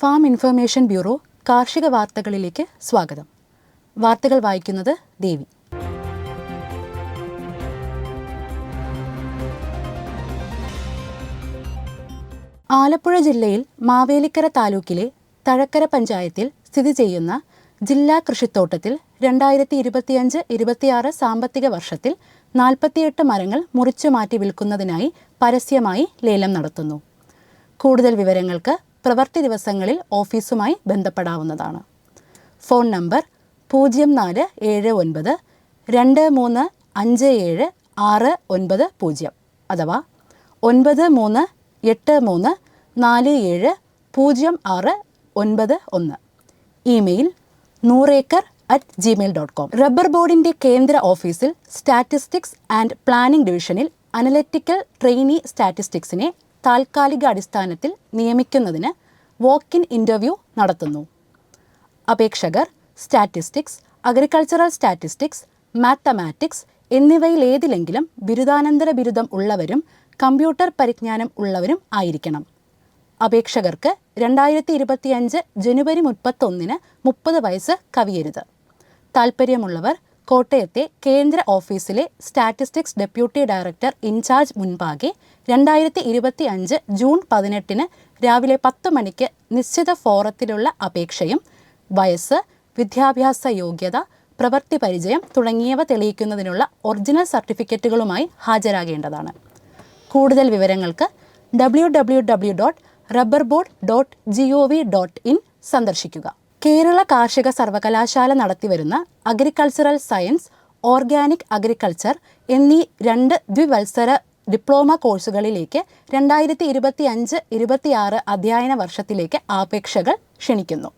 Farm information bureau കാർഷിക വാർത്തകളിലേക്ക് സ്വാഗതം. വാർത്തകൾ വായിക്കുന്നത് ദേവി. ആലപ്പുഴ ജില്ലയിൽ മാവേലിക്കര താലൂക്കിലെ തഴക്കര പഞ്ചായത്തിൽ സ്ഥിതി ചെയ്യുന്ന ജില്ലാ കൃഷിത്തോട്ടത്തിൽ രണ്ടായിരത്തി ഇരുപത്തിയഞ്ച് ഇരുപത്തിയാറ് സാമ്പത്തിക വർഷത്തിൽ നാൽപ്പത്തിയെട്ട് മരങ്ങൾ മുറിച്ചു മാറ്റി വിൽക്കുന്നതിനായി പരസ്യമായി ലേലം നടത്തുന്നു. കൂടുതൽ വിവരങ്ങൾക്ക് പ്രവൃത്തി ദിവസങ്ങളിൽ ഓഫീസുമായി ബന്ധപ്പെടാവുന്നതാണ്. ഫോൺ നമ്പർ പൂജ്യം നാല് ഏഴ് ഒൻപത് രണ്ട് മൂന്ന് അഞ്ച് ഏഴ് ആറ് ഒൻപത് പൂജ്യം അഥവാ ഒൻപത് മൂന്ന് എട്ട് മൂന്ന് നാല് ഏഴ് പൂജ്യം ആറ് ഒൻപത് ഒന്ന്. Email നൂറേക്കർ at Gmail dot com rubber ബോർഡിന്റെ കേന്ദ്ര ഓഫീസിൽ സ്റ്റാറ്റിസ്റ്റിക്സ് ആൻഡ് പ്ലാനിംഗ് ഡിവിഷനിൽ അനലറ്റിക്കൽ ട്രെയിനി സ്റ്റാറ്റിസ്റ്റിക്സിനെ താൽക്കാലിക അടിസ്ഥാനത്തിൽ നിയമിക്കുന്നതിന് വോക്ക് ഇൻ ഇന്റർവ്യൂ നടത്തുന്നു. അപേക്ഷകർ സ്റ്റാറ്റിസ്റ്റിക്സ് അഗ്രികൾച്ചറൽ സ്റ്റാറ്റിസ്റ്റിക്സ് മാത്തമാറ്റിക്സ് എന്നിവയിൽ ഏതിലെങ്കിലും ബിരുദാനന്തര ബിരുദം ഉള്ളവരും കമ്പ്യൂട്ടർ പരിജ്ഞാനം ഉള്ളവരും ആയിരിക്കണം. അപേക്ഷകർക്ക് രണ്ടായിരത്തി ഇരുപത്തിയഞ്ച് ജനുവരി മുപ്പത്തൊന്നിന് മുപ്പത് വയസ്സ് കവിയരുത്. താൽപ്പര്യമുള്ളവർ കോട്ടയത്തെ കേന്ദ്ര ഓഫീസിലെ സ്റ്റാറ്റിസ്റ്റിക്സ് ഡെപ്യൂട്ടി ഡയറക്ടർ ഇൻചാർജ് മുൻപാകെ രണ്ടായിരത്തി ഇരുപത്തി അഞ്ച് ജൂൺ പതിനെട്ടിന് രാവിലെ പത്ത് മണിക്ക് നിശ്ചിത ഫോറത്തിലുള്ള അപേക്ഷയും വയസ്സ് വിദ്യാഭ്യാസ യോഗ്യത പ്രവൃത്തി പരിചയം തുടങ്ങിയവ തെളിയിക്കുന്നതിനുള്ള ഒറിജിനൽ സർട്ടിഫിക്കറ്റുകളുമായി ഹാജരാകേണ്ടതാണ്. കൂടുതൽ വിവരങ്ങൾക്ക് W W W dot rubber board dot G O V dot in സന്ദർശിക്കുക. കേരള കാർഷിക സർവകലാശാല നടത്തിവരുന്ന അഗ്രികൾച്ചറൽ സയൻസ് ഓർഗാനിക് അഗ്രികൾച്ചർ എന്നീ രണ്ട് ദ്വിവത്സര ഡിപ്ലോമ കോഴ്സുകളിലേക്ക് രണ്ടായിരത്തി ഇരുപത്തി അഞ്ച് ഇരുപത്തിയാറ് അധ്യയന വർഷത്തിലേക്ക് അപേക്ഷകൾ ക്ഷണിക്കുന്നു.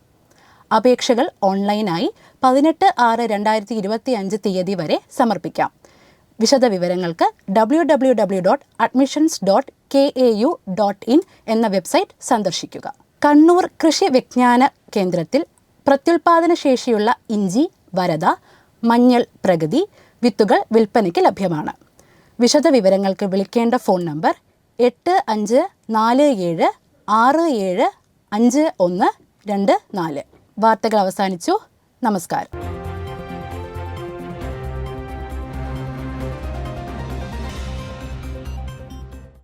അപേക്ഷകൾ ഓൺലൈനായി പതിനെട്ട് ആറ് രണ്ടായിരത്തി ഇരുപത്തി അഞ്ച് തീയതി വരെ സമർപ്പിക്കാം. വിശദവിവരങ്ങൾക്ക് W W W dot admissions dot K A U dot in എന്ന വെബ്സൈറ്റ് സന്ദർശിക്കുക. കണ്ണൂർ കൃഷി വിജ്ഞാന കേന്ദ്രത്തിൽ പ്രത്യുൽപാദന ശേഷിയുള്ള ഇഞ്ചി വരത മഞ്ഞൾ പ്രഗതി വിത്തുകൾ വിൽപ്പനയ്ക്ക് ലഭ്യമാണ്. വിശദ വിവരങ്ങൾക്ക് വിളിക്കേണ്ട ഫോൺ നമ്പർ എട്ട് അഞ്ച് നാല് ഏഴ് ആറ് ഏഴ് അഞ്ച് ഒന്ന് രണ്ട് നാല്. വാർത്തകൾ അവസാനിച്ചു. നമസ്കാരം.